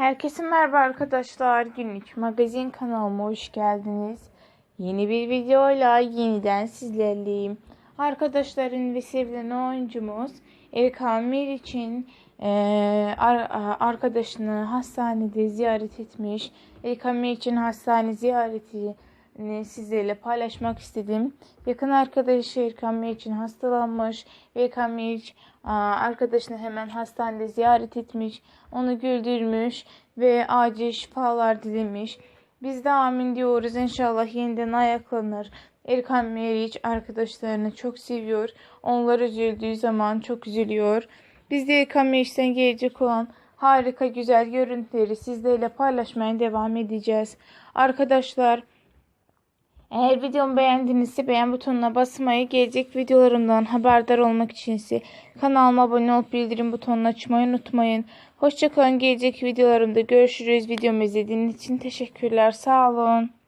Herkese merhaba arkadaşlar. Günlük magazin kanalıma hoş geldiniz. Yeni bir videoyla yeniden sizlerleyim. Arkadaşların ve sevilen oyuncumuz Erkan Meriç'in eee, ar- arkadaşını hastanede ziyaret etmiş. Erkan Meriç'in hastane ziyaretini sizlerle paylaşmak istedim. Yakın arkadaşı Erkan Meriç'in hastalanmış. ve Erkan Meriç arkadaşını hemen hastanede ziyaret etmiş. Onu güldürmüş ve acil şifalar dilemiş. Biz de amin diyoruz. İnşallah yeniden ayaklanır. Erkan Meriç arkadaşlarını çok seviyor. Onlar üzüldüğü zaman çok üzülüyor. Biz de Erkan Meriç'ten gelecek olan harika güzel görüntüleri sizlerle paylaşmaya devam edeceğiz. Arkadaşlar eğer videomu beğendinizse beğen butonuna basmayı, gelecek videolarımdan haberdar olmak içinse kanalıma abone olup bildirim butonunu açmayı unutmayın. Hoşçakalın. Gelecek videolarımda görüşürüz. Videomu izlediğiniz için teşekkürler. Sağ olun.